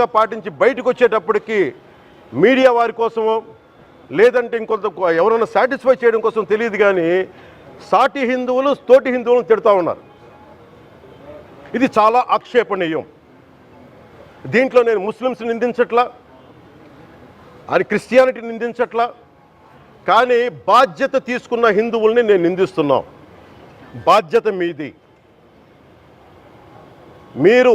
ఖచ్చితంగా పాటించి బయటకు వచ్చేటప్పటికి మీడియా వారి కోసమో లేదంటే ఇంకొంత ఎవరైనా సాటిస్ఫై చేయడం కోసం తెలియదు కానీ సాటి హిందువులు తోటి హిందువులను తిడతా ఉన్నారు. ఇది చాలా ఆక్షేపణీయం. దీంట్లో నేను ముస్లిమ్స్ నిందించట్లా అది క్రిస్టియానిటీ నిందించట్లా కానీ బాధ్యత తీసుకున్న హిందువుల్ని నేను నిందిస్తున్నాం. బాధ్యత మీది. మీరు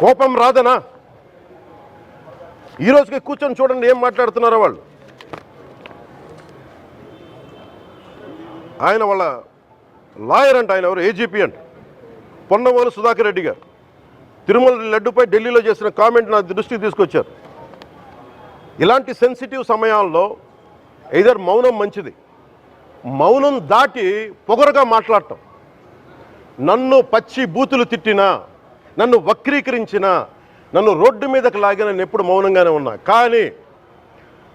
కోపం రాదనా? ఈ రోజుకి కూర్చొని చూడండి ఏం మాట్లాడుతున్నారో వాళ్ళు. ఆయన వాళ్ళ లాయర్ అంట ఆయన ఎవరు? ఏజీపీ అంట. పొన్నవోలు సుధాకర్ రెడ్డి గారు. తిరుమల లడ్డుపై ఢిల్లీలో చేసిన కామెంట్ నా దృష్టికి తీసుకొచ్చారు. ఇలాంటి సెన్సిటివ్ సమయాల్లో ఇదర్ మౌనం మంచిది. మౌనం దాటి పొగరుగా మాట్లాడటం. నన్ను పచ్చి బూతులు తిట్టినా నన్ను వక్రీకరించిన నన్ను రోడ్డు మీదకి లాగిన నేను ఎప్పుడు మౌనంగానే ఉన్నా. కానీ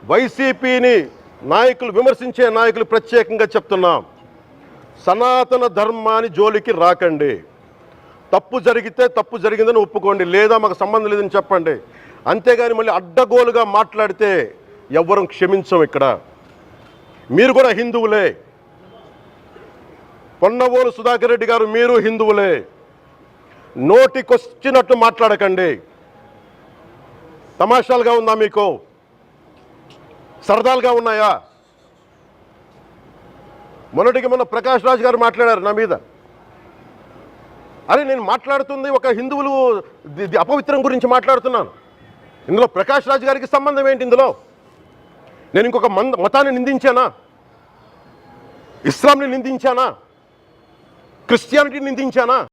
వైసీపీని నాయకులు విమర్శించే నాయకులు ప్రత్యేకంగా చెప్తున్నాం సనాతన ధర్మాన్ని జోలికి రాకండి. తప్పు జరిగితే తప్పు జరిగిందని ఒప్పుకోండి. లేదా మాకు సంబంధం లేదని చెప్పండి. అంతేగాని మళ్ళీ అడ్డగోలుగా మాట్లాడితే ఎవ్వరం క్షమించం ఇక్కడ. మీరు కూడా హిందువులే. పొన్నవోలు సుధాకర్ రెడ్డి గారు మీరు హిందువులే. నోటికొచ్చినట్టు మాట్లాడకండి. తమాషాలుగా ఉందా మీకు? సరదాలుగా ఉన్నాయా? మొన్నటికి మొన్న ప్రకాష్ రాజ్ గారు మాట్లాడారు నా మీద. అరే నేను మాట్లాడుతుంది ఒక హిందువులు అపవిత్రం గురించి మాట్లాడుతున్నాను. ఇందులో ప్రకాష్ రాజ్ గారికి సంబంధం ఏంటి ఇందులో? నేను ఇంకొక మంద మతాన్ని నిందించానా? ఇస్లాంని నిందించానా? క్రిస్టియానిటీని నిందించానా?